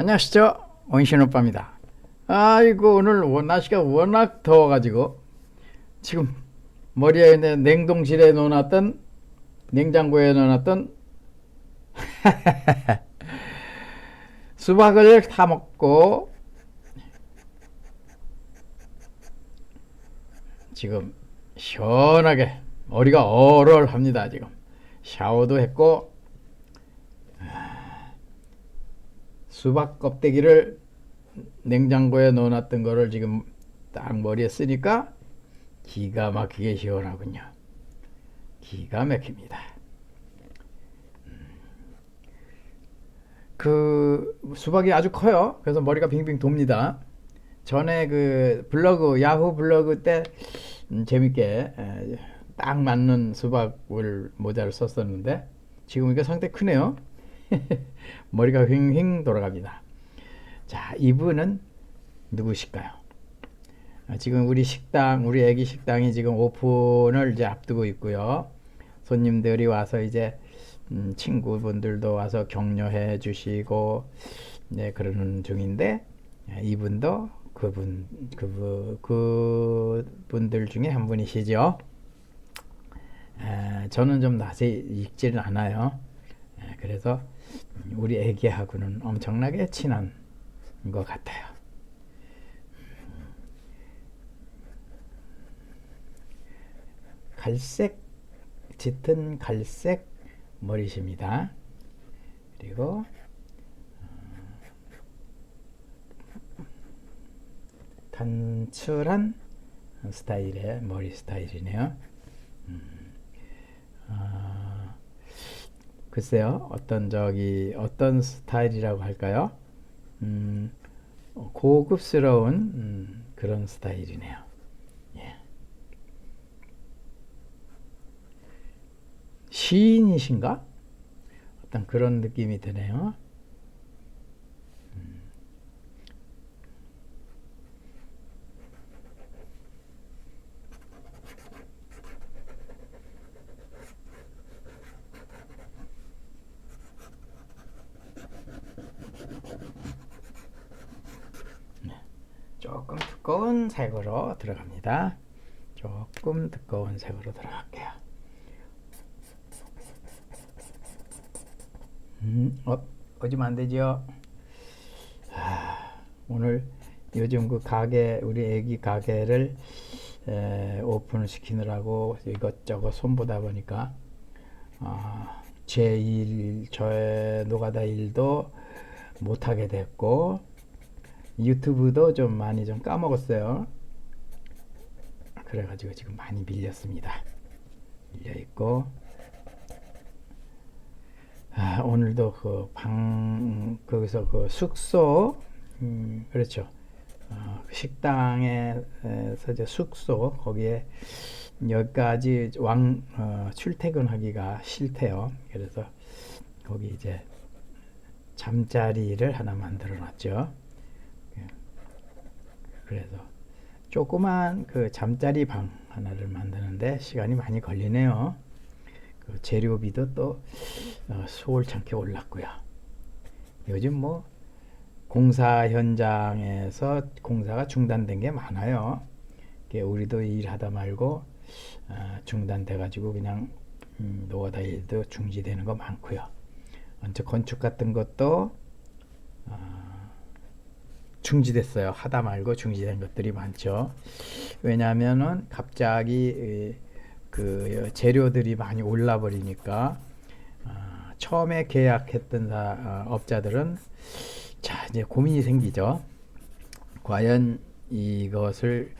안녕하시죠. 원신 오빠입니다. 아이고 오늘 워- 날씨가 워낙 더워가지고 지금 머리에 있는 냉동실에 넣어놨던 냉장고에 넣어놨던 수박을 다 먹고 지금 시원하게 머리가 얼얼합니다 지금. 샤워도 했고 수박 껍데기를 냉장고에 넣어놨던 거를 지금 딱 머리에 쓰니까 기가 막히게 시원하군요. 기가 막힙니다. 음. 그 수박이 아주 커요. 그래서 머리가 빙빙 돕니다. 전에 그 블로그 야후 블로그 때 음, 재밌게 에, 딱 맞는 수박을 모자를 썼었는데 지금 이게 상당히 크네요. 머리가 휑휑 돌아갑니다. 자, 이분은 누구실까요? 아, 지금 우리 식당, 우리 애기 식당이 지금 오픈을 이제 앞두고 있고요. 손님들이 와서 이제 음, 친구분들도 와서 격려해 주시고 네 그러는 중인데 아, 이분도 그분 그분 그분들 중에 한 분이시죠. 아, 저는 좀 낯이 익지는 않아요. 아, 그래서 우리 애기하고는 엄청나게 친한 것 같아요. 갈색 짙은 갈색 머리십니다. 그리고 어, 단출한 스타일의 머리 스타일이네요. 음, 아, 글쎄요, 어떤 저기 어떤 스타일이라고 할까요? 음, 어, 고급스러운 음, 그런 스타일이네요. 예. 시인이신가? 어떤 그런 느낌이 드네요. 조금 두꺼운 색으로 들어갑니다. 조금 두꺼운 색으로 들어갈게요. 음, 어, 꺼지면 안 되죠? 아, 오늘 요즘 그 가게, 우리 애기 가게를 에, 오픈을 시키느라고 이것저것 손보다 보니까 아, 제 일, 저의 노가다 일도 못하게 됐고 유튜브도 좀 많이 좀 까먹었어요. 그래가지고 지금 많이 밀렸습니다. 밀려 있고 아, 오늘도 그 방 거기서 그 숙소 음, 그렇죠. 어, 그 식당에서 이제 숙소 거기에 여기까지 왕 어, 출퇴근하기가 싫대요. 그래서 거기 이제 잠자리를 하나 만들어 놨죠. 그래서 조그만 그 잠자리 방 하나를 만드는데 시간이 많이 걸리네요. 그 재료비도 또 어, 수월찮게 올랐고요. 요즘 뭐 공사 현장에서 공사가 중단된 게 많아요. 우리도 일하다 말고 어, 중단돼 가지고 그냥 음, 노가다 일도 중지되는 거 많고요. 언제 건축 같은 것도 어, 중지됐어요. 하다 말고 중지된 것들이 많죠. 왜냐하면은 갑자기 이, 그 재료들이 많이 올라 버리니까 아, 처음에 계약했던 사, 아, 업자들은 자 이제 고민이 생기죠. 과연 이것을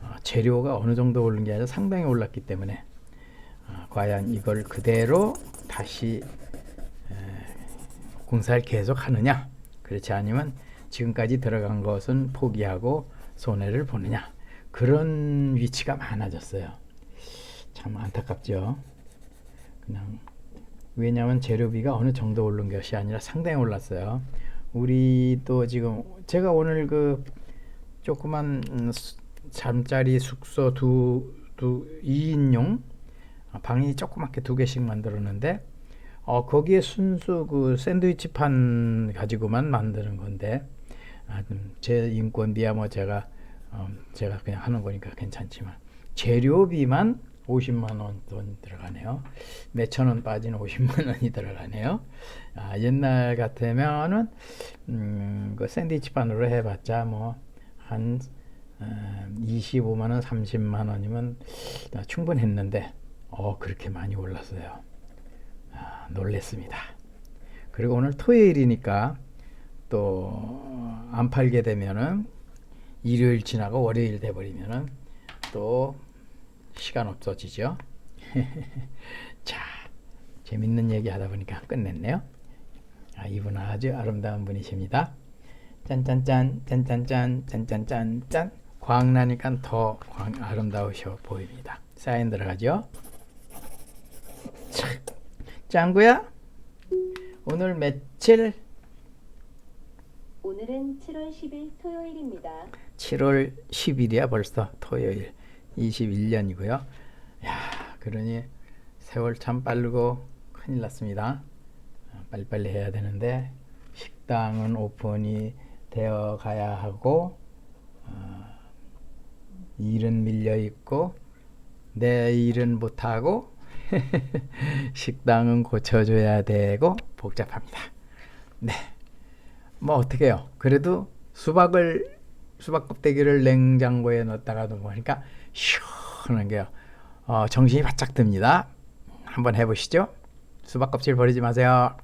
어, 재료가 어느 정도 오른 게 아니라 상당히 올랐기 때문에 아, 과연 이걸 그대로 다시 에, 공사를 계속 하느냐 그렇지 않으면 지금까지 들어간 것은 포기하고 손해를 보느냐 그런 위치가 많아졌어요. 참 안타깝죠. 그냥 왜냐하면 재료비가 어느 정도 오른 것이 아니라 상당히 올랐어요. 우리도 지금 제가 오늘 그 조그만 잠자리 숙소 두, 두 2인용 방이 조그맣게 두 개씩 만들었는데 어, 거기에 순수 그 샌드위치 판 가지고만 만드는 건데 제 인건비야 뭐 제가 어, 제가 그냥 하는 거니까 괜찮지만 재료비만 50만 원 돈 들어가네요. 몇천 원 빠진 50만 원이 들어가네요. 아, 옛날 같으면은 음, 그 샌드위치 판으로 해봤자 뭐한 어, 25만 원, 30만 원이면 아, 충분했는데 어 그렇게 많이 올랐어요. 아, 놀랬습니다. 그리고 오늘 토요일이니까 또 안 팔게 되면은 일요일 지나고 월요일 돼 버리면은 또 시간 없어지죠. 자, 재밌는 얘기 하다 보니까 끝냈네요. 아, 이분 아주 아름다운 분이십니다. 짠짠짠, 짠짠짠, 짠짠짠, 짠. 광 나니까 더 광, 아름다우셔 보입니다. 사인 들어가죠. 참, 짱구야, 오늘 며칠? 오늘은 7월 10일 토요일입니다. 7월 10일이야 벌써 토요일 21년이고요. 야, 그러니 세월 참 빠르고 큰일 났습니다. 어, 빨리빨리 해야 되는데 식당은 오픈이 되어 가야 하고 어, 일은 밀려 있고 내 일은 못 하고 식당은 고쳐줘야 되고 복잡합니다. 네. 뭐 어떻게요? 그래도 수박을 수박 껍데기를 냉장고에 넣었다가 놓으니까 시원한 게요. 어, 정신이 바짝 듭니다. 한번 해보시죠. 수박 껍질 버리지 마세요.